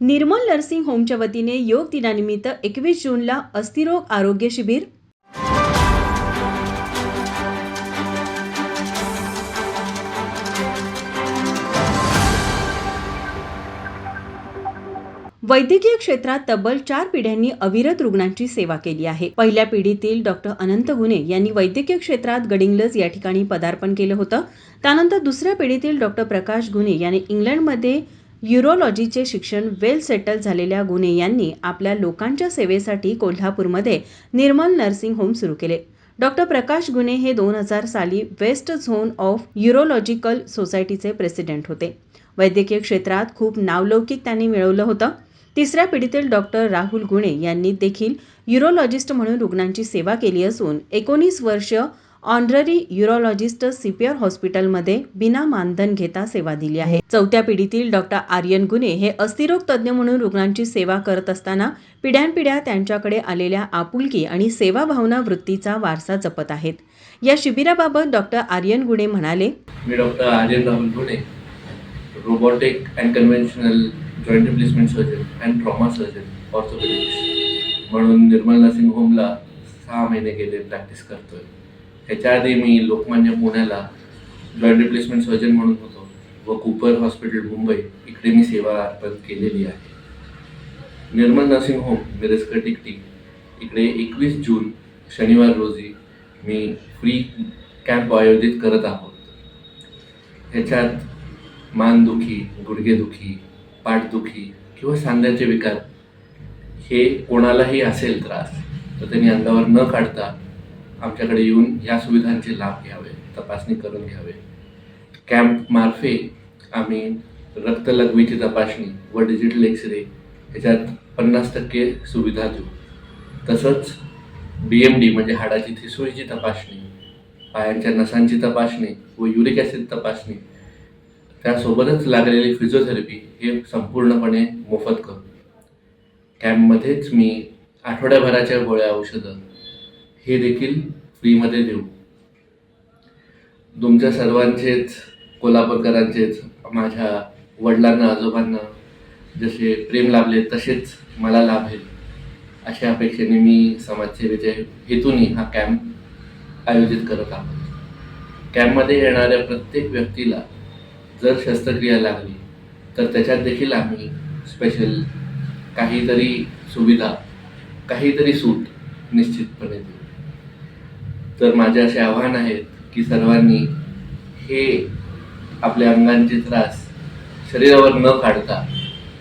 निर्मल nursing होमच्या वतीने योग दिनानिमित्त एकवीस जूनला अस्थिरोग आरोग्य शिबिर. वैद्यकीय क्षेत्रात तब्बल चार पिढ्यांनी अविरत रुग्णांची सेवा केली आहे. पहिल्या पिढीतील डॉक्टर अनंत गुने यांनी वैद्यकीय क्षेत्रात गडिंग्लज या ठिकाणी पदार्पण केलं होतं. त्यानंतर दुसऱ्या पिढीतील डॉक्टर प्रकाश गुने यांनी इंग्लंडमध्ये युरोलॉजीचे शिक्षण वेल सेटल झालेल्या गुने यांनी आपल्या लोकांच्या सेवेसाठी कोल्हापूरमध्ये निर्मल नर्सिंग होम सुरू केले. डॉक्टर प्रकाश गुने हे दोन हजार साली वेस्ट झोन ऑफ युरोलॉजिकल सोसायटीचे प्रेसिडेंट होते. वैद्यकीय क्षेत्रात खूप नावलौकिक त्यांनी मिळवलं होतं. तिसऱ्या पिढीतील डॉक्टर राहुल गुणे यांनी देखील युरोलॉजिस्ट म्हणून रुग्णांची सेवा केली असून एकोणीस वर्ष ऑनररी युरोलॉजिस्ट सीपीआर हॉस्पिटलमध्ये बिना मानधन घेता सेवा दिली आहे. चौथ्या पिढीतील डॉक्टर आर्यन गुने हे अस्थिरोग तज्ज्ञ म्हणून रुग्णांची सेवा करत असताना पिढ्यानपिढ्या त्यांच्याकडे आलेल्या आपुलकी आणि सेवाभावना वृत्तीचा वारसा जपत आहेत. या शिबिराबाबत डॉक्टर आर्यन गुणे म्हणाले मी doctor Aryan Rahul Gune robotic and conventional joint replacement surgeon and trauma surgeon orthopaedics म्हणून निर्मल नर्सिंग होमला सहा महिने गेले प्रॅक्टिस करतोय. ह्याच्या आधी मी लोकमान्य पुण्याला जॉईंट रिप्लेसमेंट सर्जन म्हणून होतो व कुपर हॉस्पिटल मुंबई. इकडे मी सेवा अर्पण केलेली आहे. निर्मल नर्सिंग होम मिरजकर टिकटी इकडे एकवीस जून शनिवार रोजी मी फ्री कॅम्प आयोजित करत आहोत. ह्याच्यात मानदुखी गुडघेदुखी पाठदुखी किंवा सांध्याचे विकार हे कोणालाही असेल त्रास तर त्यांनी अंगावर न काढता आमच्याकडे येऊन या सुविधांचे लाभ घ्यावे तपासणी करून घ्यावे. कॅम्पमार्फे आम्ही रक्तलघवीची तपासणी व डिजिटल एक्सरे ह्याच्यात पन्नास टक्के सुविधा देऊ. तसंच बी एम डी म्हणजे हाडाची थिसुळीची तपासणी पायांच्या नसांची तपासणी व युरिक ॲसिड तपासणी त्यासोबतच लागलेली फिजिओथेरपी हे संपूर्णपणे मोफत करू. कॅम्पमध्येच मी आठवड्याभराच्या गोळ्या औषधं हे देखील फ्रीमध्ये देऊ. तुमच्या सर्वांचेच कोल्हापूरकरांचेच माझ्या वडिलांना आजोबांना जसे प्रेम लाभले तसेच मला लाभेल अशा अपेक्षेने मी समाजसेवेच्या हेतूने हा कॅम्प आयोजित करत आहोत. कॅम्पमध्ये येणाऱ्या प्रत्येक व्यक्तीला जर शस्त्रक्रिया लागली तर त्याच्यात देखील आम्ही स्पेशल काहीतरी सुविधा काहीतरी सूट निश्चितपणे देऊ. तर माझे असे आव्हान आहेत की सर्वांनी हे आपल्या अंगांचे त्रास शरीरावर न काढता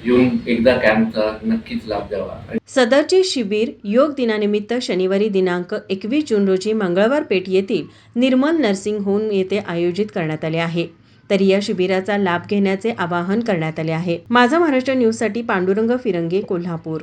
येऊन एकदा कॅम्पचा नक्कीच लाभ द्यावा सदरचे शिबिर योग दिनानिमित्त शनिवारी दिनांक एकवीस जून रोजी मंगळवार पेठ येथील निर्मल नर्सिंग होम येथे आयोजित करण्यात आले आहे. तरी या शिबिराचा लाभ घेण्याचे आवाहन करण्यात आले आहे. माझा महाराष्ट्र न्यूजसाठी पांडुरंग फिरंगे कोल्हापूर.